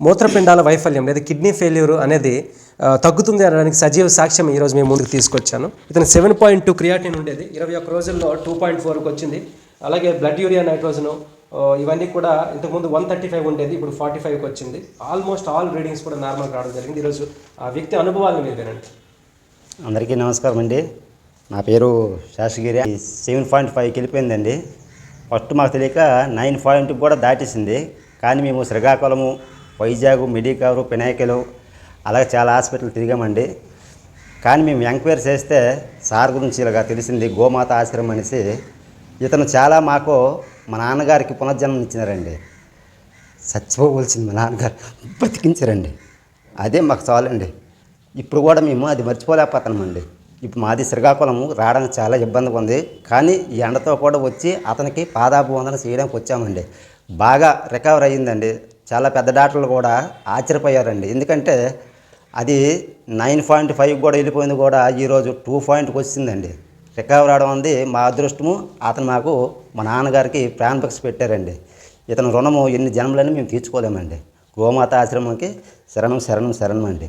మూత్రపిండాల వైఫల్యం లేదా కిడ్నీ ఫెయిల్యూర్ అనేది తగ్గుతుంది అనడానికి సజీవ సాక్ష్యం ఈరోజు మేము ముందుకు తీసుకొచ్చాను. ఇతను సెవెన్ పాయింట్ టూ క్రియాటిన్ ఉండేది. ఇరవై ఒక్క రోజుల్లో టూ పాయింట్ ఫోర్కి వచ్చింది. అలాగే బ్లడ్ యూరియా నైట్రోజన్ ఇవన్నీ కూడా ఇంతకుముందు వన్ థర్టీ ఫైవ్ ఉండేది. ఇప్పుడు ఫార్టీ ఫైవ్కి వచ్చింది. ఆల్మోస్ట్ ఆల్ రీడింగ్స్ కూడా నార్మల్గా రావడం జరిగింది. ఈరోజు ఆ వ్యక్తి అనుభవాలను మీరు వినండి. అందరికీ నమస్కారం అండి. నా పేరు శాసగిరి సెవెన్ పాయింట్ ఫైవ్కి వెళ్ళిపోయిందండి. ఫస్ట్ మాకు తెలియక నైన్ పాయింట్కి కూడా దాటేసింది. కానీ మేము శ్రీకాకుళము వైజాగ్ మెడికవరు పినాయకలు అలాగే చాలా హాస్పిటల్ తిరిగామండి. కానీ మేము ఎంక్వైరీ చేస్తే సార్ గురించి ఇలాగా తెలిసింది గోమాత ఆశ్రమం అనేసి. ఇతను చాలా మాకు మా నాన్నగారికి పునర్జన్మం ఇచ్చినారండి. చచ్చిపోవలసింది మా నాన్నగారు బతికించారండి అదే మాకు చాలండి. ఇప్పుడు కూడా మేము అది మర్చిపోలేకపోతున్నామండి. ఇప్పుడు మాది శ్రీకాకుళం రావడానికి చాలా ఇబ్బందిగా ఉంది. కానీ ఈ ఎండతో కూడా వచ్చి అతనికి పాదాభివందన చేయడానికి వచ్చామండి. బాగా రికవర్ అయ్యిందండి. చాలా పెద్ద డాక్టర్లు కూడా ఆశ్చర్యపోయారండి. ఎందుకంటే అది నైన్ పాయింట్ ఫైవ్ కూడా వెళ్ళిపోయింది కూడా ఈరోజు టూ పాయింట్కి వచ్చిందండి. రికవర్ అవడం ఉంది మా అదృష్టము. అతను మాకు మా నాన్నగారికి ప్రాణభిక్ష పెట్టారండి. ఇతను రుణము ఎన్ని జన్మలని మేము తీర్చుకోలేమండి. గోమాత ఆశ్రమంకి శరణం శరణం శరణం అండి.